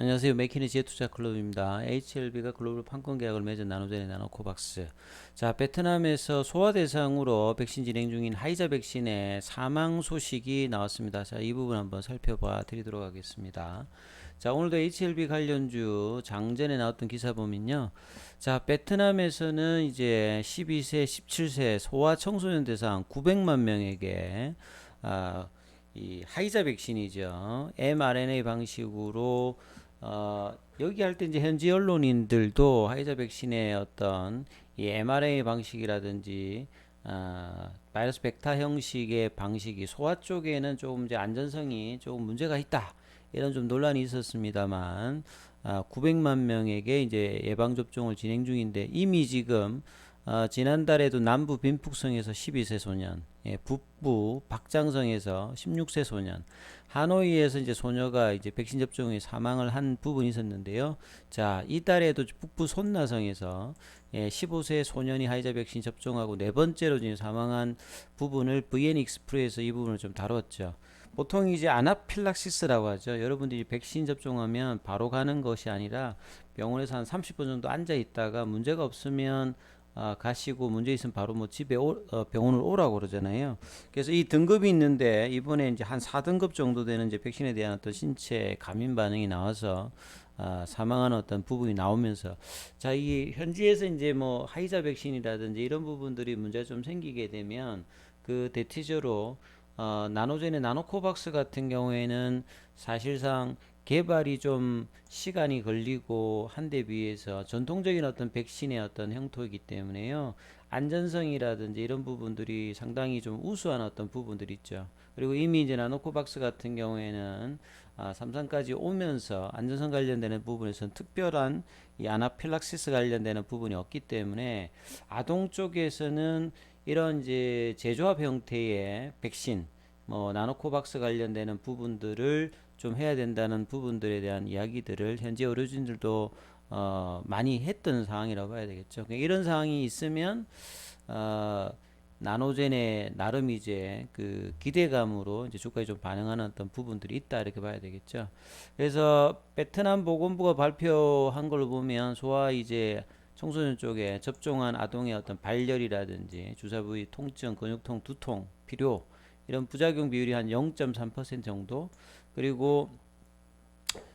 안녕하세요. 메키니지의 투자 클럽입니다. HLB가 글로벌 판권 계약을 맺은 나노젠의 나노코박스. 자, 베트남에서 소아 대상으로 백신 진행 중인 하이자 백신의 사망 소식이 나왔습니다. 자, 이 부분 한번 살펴봐 드리도록 하겠습니다. 자, 오늘도 HLB 관련주 장전에 나왔던 기사 보면요. 자, 베트남에서는 이제 12세, 17세 소아 청소년 대상 900만 명에게 아, 이 하이자 백신이죠. mRNA 방식으로 어, 여기 할 때 이제 현지 언론인들도 하이자 백신의 어떤 이 mRNA 방식이라든지 아, 바이러스 벡터 형식의 방식이 소아 쪽에는 조금 이제 안전성이 조금 문제가 있다. 이런 좀 논란이 있었습니다만 아, 900만 명에게 이제 예방 접종을 진행 중인데 이미 지금 어, 지난달에도 남부 빈풍성에서 12세 소년, 예, 북부 박장성에서 16세 소년, 하노이에서 이제 소녀가 이제 백신 접종에 사망을 한 부분이 있었는데요. 자, 이달에도 북부 손나성에서 예, 15세 소년이 하이자 백신 접종하고 네 번째로 지금 사망한 부분을 VN 익스프레에서 이 부분을 좀 다뤘죠. 보통 이제 아나필락시스라고 하죠. 여러분들이 백신 접종하면 바로 가는 것이 아니라 병원에서 한 30분 정도 앉아 있다가 문제가 없으면 아, 가시고 문제 있으면 바로 뭐 집에 오, 어, 병원을 오라고 그러잖아요. 그래서 이 등급이 있는데 이번에 이제 한 4등급 정도 되는 이제 백신에 대한 어떤 신체 감인 반응이 나와서 아, 사망하는 어떤 부분이 나오면서 자, 이 현지에서 이제 뭐 하이자 백신이라든지 이런 부분들이 문제가 좀 생기게 되면 그 대체적으로 어, 나노젠의 나노코박스 같은 경우에는 사실상 개발이 좀 시간이 걸리고 한 대 비해서 전통적인 어떤 백신의 어떤 형토이기 때문에요. 안전성이라든지 이런 부분들이 상당히 좀 우수한 어떤 부분들이 있죠. 그리고 이미 이제 나노코박스 같은 경우에는 아, 삼성까지 오면서 안전성 관련되는 부분에서는 특별한 이 아나필락시스 관련되는 부분이 없기 때문에 아동 쪽에서는 이런 이제 제조합 형태의 백신 뭐 나노코박스 관련되는 부분들을 좀 해야 된다는 부분들에 대한 이야기들을 현재 의료진들도 어, 많이 했던 상황이라고 봐야 되겠죠. 그러니까 이런 상황이 있으면 어, 나노젠의 나름 이제 그 기대감으로 이제 주가에 좀 반응하는 어떤 부분들이 있다 이렇게 봐야 되겠죠. 그래서 베트남 보건부가 발표한 걸로 보면 소아 이제 청소년 쪽에 접종한 아동의 어떤 발열이라든지 주사 부위 통증, 근육통, 두통, 필요 이런 부작용 비율이 한 0.3% 정도. 그리고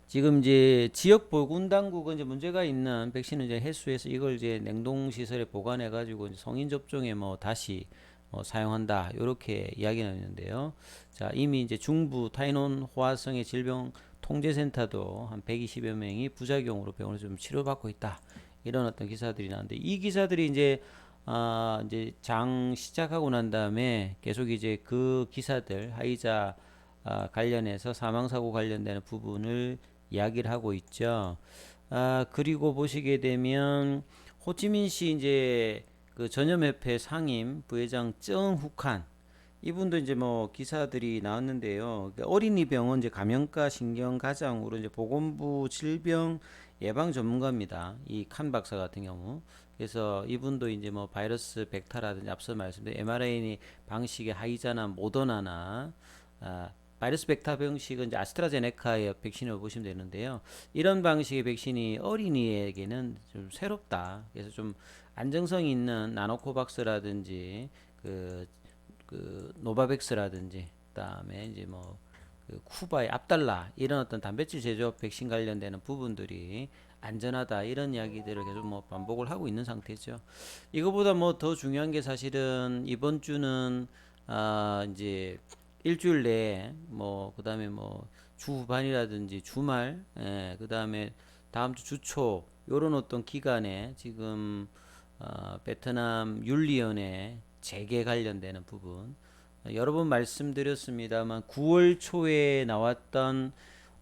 지금 이제 지역 보건 당국은 이제 문제가 있는 백신을 이제 해수해서 이걸 이제 냉동 시설에 보관해 가지고 성인 접종에 뭐 다시 뭐 사용한다. 이렇게 이야기는 있는데요. 자 이미 이제 중부 타이논 호화성의 질병 통제센터도 한 120여 명이 부작용으로 병원에서 좀 치료받고 있다. 이런 어떤 기사들이 나는데 이 기사들이 이제 아 이제 장 시작하고 난 다음에 계속 이제 그 기사들 하이자 아, 관련해서 사망 사고 관련되는 부분을 이야기를 하고 있죠. 아, 그리고 보시게 되면 호치민시 이제 그 전염협회 상임 부회장 정후칸 이분도 이제 뭐 기사들이 나왔는데요. 그 어린이 병원 이제 감염과 신경과장으로 이제 보건부 질병 예방 전문가입니다. 이 칸 박사 같은 경우. 그래서 이분도 이제 뭐 바이러스 벡터라든지 앞서 말씀드린 mRNA 방식의 하이자나 모더나나 아, 바이러스 벡터 방식은 이제 아스트라제네카의 백신을 보시면 되는데요. 이런 방식의 백신이 어린이에게는 좀 새롭다. 그래서 좀 안정성 있는 나노코박스라든지 그, 그 노바백스라든지 그다음에 이제 뭐 그 쿠바의 압달라 이런 어떤 단백질 제조업 백신 관련되는 부분들이 안전하다 이런 이야기들을 계속 뭐 반복을 하고 있는 상태죠. 이거보다 뭐 더 중요한 게 사실은 이번 주는 아 이제 일주일 내에 뭐 그다음에 뭐 주후반이라든지 주말 예, 그다음에 다음 주 주초 요런 어떤 기간에 지금 어, 베트남 윤리위원회 재개 관련되는 부분 어, 여러 번 말씀드렸습니다만 9월 초에 나왔던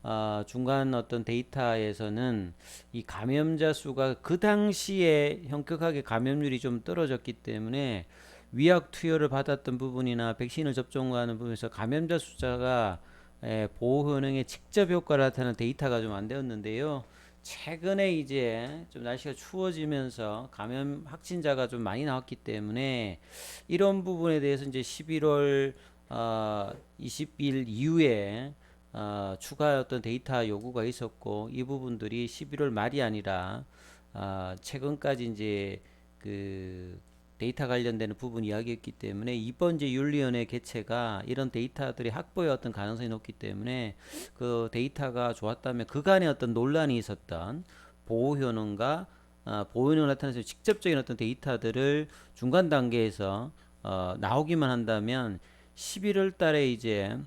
어, 중간 어떤 데이터에서는 이 감염자 수가 그 당시에 현격하게 감염률이 좀 떨어졌기 때문에 위약 투여를 받았던 부분이나 백신을 접종하는 부분에서 감염자 숫자가 에, 보호 효능에 직접 효과를 나타내는 데이터가 좀 안 되었는데요. 최근에 이제 좀 날씨가 추워지면서 감염 확진자가 좀 많이 나왔기 때문에 이런 부분에 대해서 이제 11월 어, 20일 이후에 어, 추가 어떤 데이터 요구가 있었고 이 부분들이 11월 말이 아니라 아, 최근까지 이제 그 데이터 관련되는 부분 이야기했기 때문에 이번 이제 윤리위원회 개최가 이런 데이터들이 확보의 어떤 가능성이 높기 때문에 그 데이터가 좋았다면 그간의 어떤 논란이 있었던 보호 효능과 아, 보호 효능을 나타내서 직접적인 어떤 데이터들을 중간 단계에서 어, 나오기만 한다면 11월 달에 이제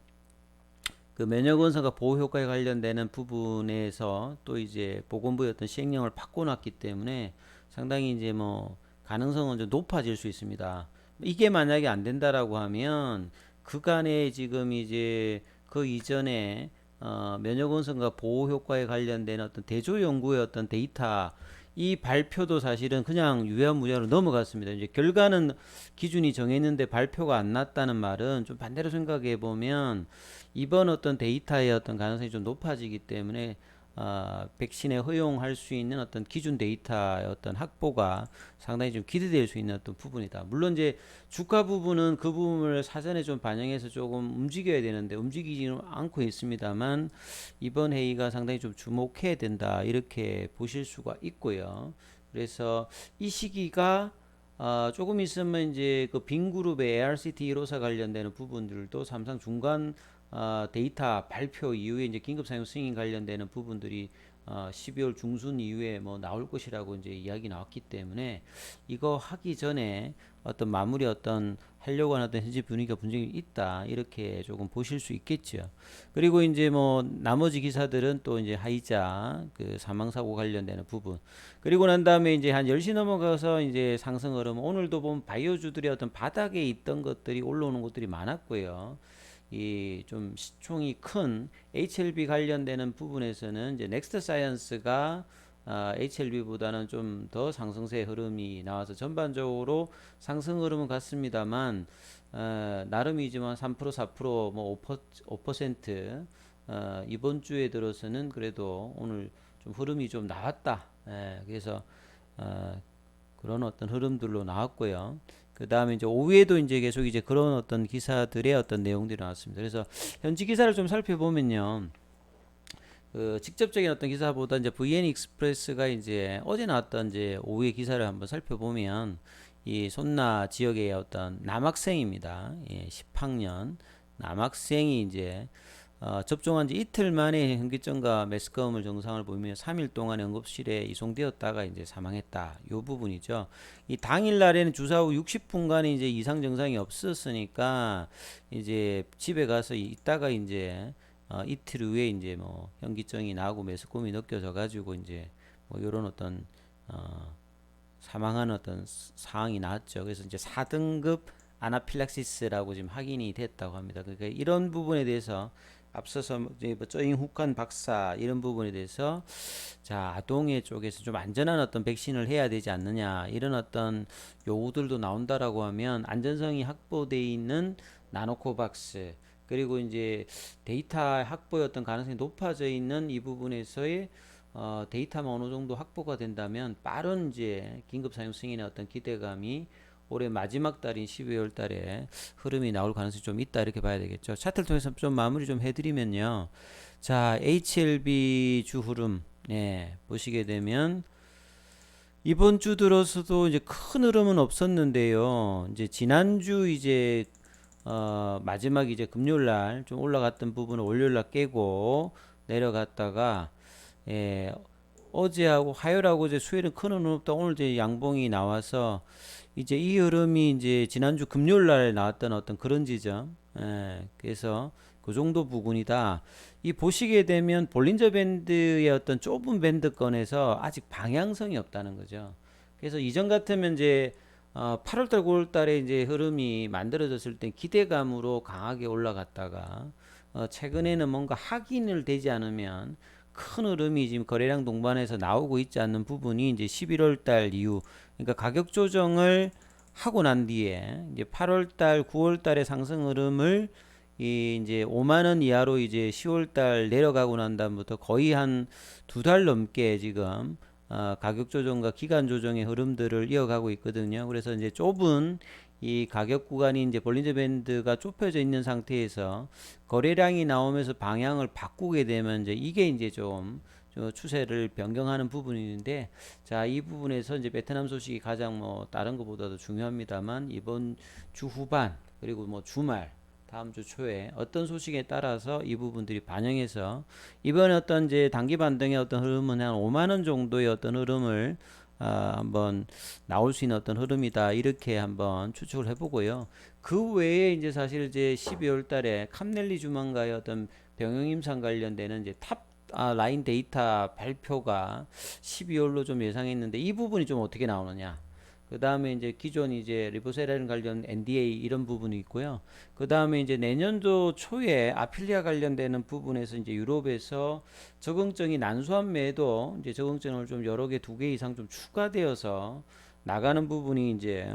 그 면역 원성과 보호 효과에 관련되는 부분에서 또 이제 보건부의 어떤 시행령을 바꿔놨기 때문에 상당히 이제 뭐 가능성은 좀 높아질 수 있습니다. 이게 만약에 안 된다라고 하면 그간에 지금 이제 그 이전에 어, 면역 원성과 보호 효과에 관련된 어떤 대조 연구의 어떤 데이터 이 발표도 사실은 그냥 유야무야로 넘어갔습니다. 이제 결과는 기준이 정했는데 발표가 안 났다는 말은 좀 반대로 생각해 보면 이번 어떤 데이터의 어떤 가능성이 좀 높아지기 때문에 어, 백신에 허용할 수 있는 어떤 기준 데이터의 어떤 확보가 상당히 좀 기대될 수 있는 어떤 부분이다. 물론 이제 주가 부분은 그 부분을 사전에 좀 반영해서 조금 움직여야 되는데 움직이지는 않고 있습니다만 이번 회의가 상당히 좀 주목해야 된다 이렇게 보실 수가 있고요. 그래서 이 시기가 어, 조금 있으면 이제 그 빈그룹의 ARCT 1호사 관련되는 부분들도 삼상 중간 어, 데이터 발표 이후에 이제 긴급 사용 승인 관련되는 부분들이 어, 12월 중순 이후에 뭐 나올 것이라고 이제 이야기 나왔기 때문에 이거 하기 전에 어떤 마무리 어떤 하려고 하는 어떤 현재 분위기가 분명히 있다 이렇게 조금 보실 수 있겠죠. 그리고 이제 뭐 나머지 기사들은 또 이제 하이자 그 사망 사고 관련되는 부분 그리고 난 다음에 이제 한 10시 넘어가서 이제 상승 흐름 오늘도 보면 바이오주들의 어떤 바닥에 있던 것들이 올라오는 것들이 많았고요. 이 좀 시총이 큰 HLB 관련되는 부분에서는 이제 넥스트 사이언스가 아, HLB보다는 좀 더 상승세 흐름이 나와서 전반적으로 상승 흐름은 같습니다만 어, 나름이지만 3% 4%뭐 5%, 5% 어, 이번 주에 들어서는 그래도 오늘 좀 흐름이 좀 나왔다. 예, 그래서 어, 그런 어떤 흐름들로 나왔고요. 그 다음에 이제 오후에도 이제 계속 이제 그런 어떤 기사들의 어떤 내용들이 나왔습니다. 그래서 현지 기사를 좀 살펴보면요. 그 직접적인 어떤 기사보다 이제 VN 익스프레스가 이제 어제 나왔던 이제 오후의 기사를 한번 살펴보면 이 손나 지역의 어떤 남학생입니다. 예, 10학년 남학생이 이제 어, 접종한 지 이틀 만에 현기증과 메스꺼움을 증상을 보이며 3일 동안 응급실에 이송되었다가 이제 사망했다. 요 부분이죠. 이 당일 날에는 주사 후 60분간 이제 이상 증상이 없었으니까 이제 집에 가서 있다가 이제 어, 이틀 후에 이제 뭐 현기증이 나고 메스꺼움이 느껴져 가지고 이제 뭐 요런 어떤 어, 사망한 어떤 상황이 나왔죠. 그래서 이제 4등급 아나필락시스라고 지금 확인이 됐다고 합니다. 그러니까 이런 부분에 대해서 앞서서 이제 뭐 훅한 박사 이런 부분에 대해서 자 아동의 쪽에서 좀 안전한 어떤 백신을 해야 되지 않느냐 이런 어떤 요구들도 나온다라고 하면 안전성이 확보돼 있는 나노코박스 그리고 이제 데이터 어떤 가능성이 높아져 있는 이 부분에서의 어, 데이터만 어느 정도 확보가 된다면 빠른 이제 긴급 사용 승인의 어떤 기대감이 올해 마지막 달인 12월 달에 흐름이 나올 가능성이 좀 있다 이렇게 봐야 되겠죠. 차트를 통해서 좀 마무리 좀 해드리면요. 자, HLB 주 흐름 예, 보시게 되면 이번 주 들어서도 이제 큰 흐름은 없었는데요. 이제 지난주 이제 어, 마지막 이제 금요일 날 좀 올라갔던 부분을 월요일 날 깨고 내려갔다가 예, 어제하고 화요일하고 이제 수요일은 큰 흐름 없다. 오늘 이제 양봉이 나와서 이제 이 흐름이 이제 지난주 금요일 날 나왔던 어떤 그런 지점. 예, 그래서 그 정도 부분이다. 이 보시게 되면 볼린저 밴드의 어떤 좁은 밴드권에서 아직 방향성이 없다는 거죠. 그래서 이전 같으면 이제 어, 8월달, 9월달에 이제 흐름이 만들어졌을 때 기대감으로 강하게 올라갔다가 어, 최근에는 뭔가 확인을 되지 않으면 큰 흐름이 지금 거래량 동반해서 나오고 있지 않는 부분이 이제 11월 달 이후. 그러니까 가격 조정을 하고 난 뒤에 이제 8월 달, 9월 달의 상승 흐름을 이 이제 5만 원 이하로 이제 10월 달 내려가고 난 다음부터 거의 한 두 달 넘게 지금 어, 가격 조정과 기간 조정의 흐름들을 이어가고 있거든요. 그래서 이제 좁은 이 가격 구간이 이제 볼린저 밴드가 좁혀져 있는 상태에서 거래량이 나오면서 방향을 바꾸게 되면 이제 이게 이제 좀, 좀 추세를 변경하는 부분인데 자 이 부분에서 이제 베트남 소식이 가장 뭐 다른 것보다도 중요합니다만 이번 주 후반 그리고 뭐 주말 다음 주 초에 어떤 소식에 따라서 이 부분들이 반영해서 이번에 어떤 이제 단기 반등의 어떤 흐름은 한 5만 원 정도의 어떤 흐름을 아, 한번 나올 수 있는 어떤 흐름이다 이렇게 한번 추측을 해보고요. 그 외에 이제 사실 이제 12월 달에 캄넬리 주만과의 어떤 병영임상 관련되는 이제 탑 아, 라인 데이터 발표가 12월로 좀 예상했는데 이 부분이 좀 어떻게 나오느냐. 그 다음에 이제 기존 이제 리보세라는 관련 NDA 이런 부분이 있고요. 그 다음에 이제 내년도 초에 아필리아 관련되는 부분에서 이제 유럽에서 적응증이 난소한 매도 이제 적응증을 좀 여러 개 두 개 이상 좀 추가되어서 나가는 부분이 이제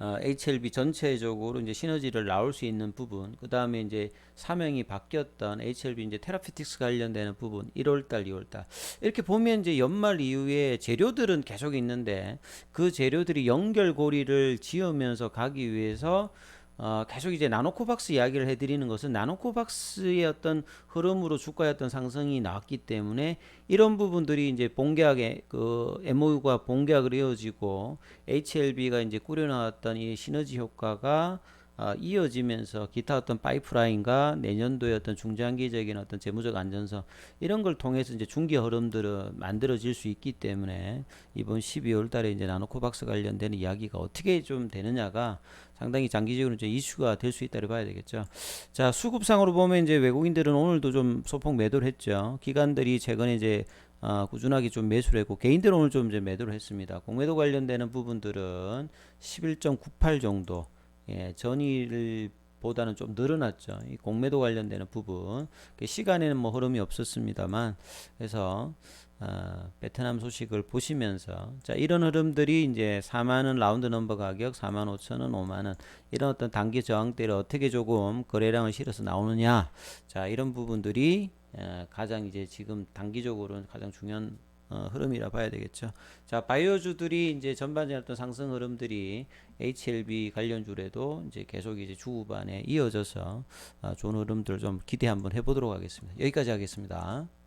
어, HLB 전체적으로 이제 시너지를 나올 수 있는 부분, 그 다음에 이제 사명이 바뀌었던 HLB 이제 테라피틱스 관련되는 부분, 1월달, 2월달. 이렇게 보면 이제 연말 이후에 재료들은 계속 있는데 그 재료들이 연결고리를 지으면서 가기 위해서 어, 계속 이제 나노코박스 이야기를 해드리는 것은 나노코박스의 어떤 흐름으로 주가의 어떤 상승이 나왔기 때문에 이런 부분들이 이제 본계약의 그 MOU가 본계약으로 이어지고 HLB가 이제 꾸려나왔던 이 시너지 효과가 어, 이어지면서 기타 어떤 파이프라인과 내년도의 어떤 중장기적인 어떤 재무적 안전성 이런 걸 통해서 이제 중기 흐름들은 만들어질 수 있기 때문에 이번 12월 달에 이제 나노코 박스 관련된 이야기가 어떻게 좀 되느냐가 상당히 장기적으로 이제 이슈가 될 수 있다고 봐야 되겠죠. 자, 수급상으로 보면 이제 외국인들은 오늘도 좀 소폭 매도를 했죠. 기관들이 최근에 이제 어, 꾸준하게 좀 매수를 했고 개인들은 오늘 좀 이제 매도를 했습니다. 공매도 관련되는 부분들은 11.98 정도 예, 전일 보다는 좀 늘어났죠. 이 공매도 관련되는 부분 그 시간에는 뭐 흐름이 없었습니다만 그래서 어, 베트남 소식을 보시면서 자 이런 흐름들이 이제 4만원 라운드 넘버 가격 4만 5천원 5만원 이런 어떤 단기 저항대를 어떻게 조금 거래량을 실어서 나오느냐 자 이런 부분들이 어, 가장 이제 지금 단기적으로는 가장 중요한 어, 흐름이라 봐야 되겠죠. 자, 바이오주들이 이제 전반적인 어떤 상승 흐름들이 HLB 관련주래도 이제 계속 이제 주 후반에 이어져서 어, 좋은 흐름들 좀 기대 한번 해보도록 하겠습니다. 여기까지 하겠습니다.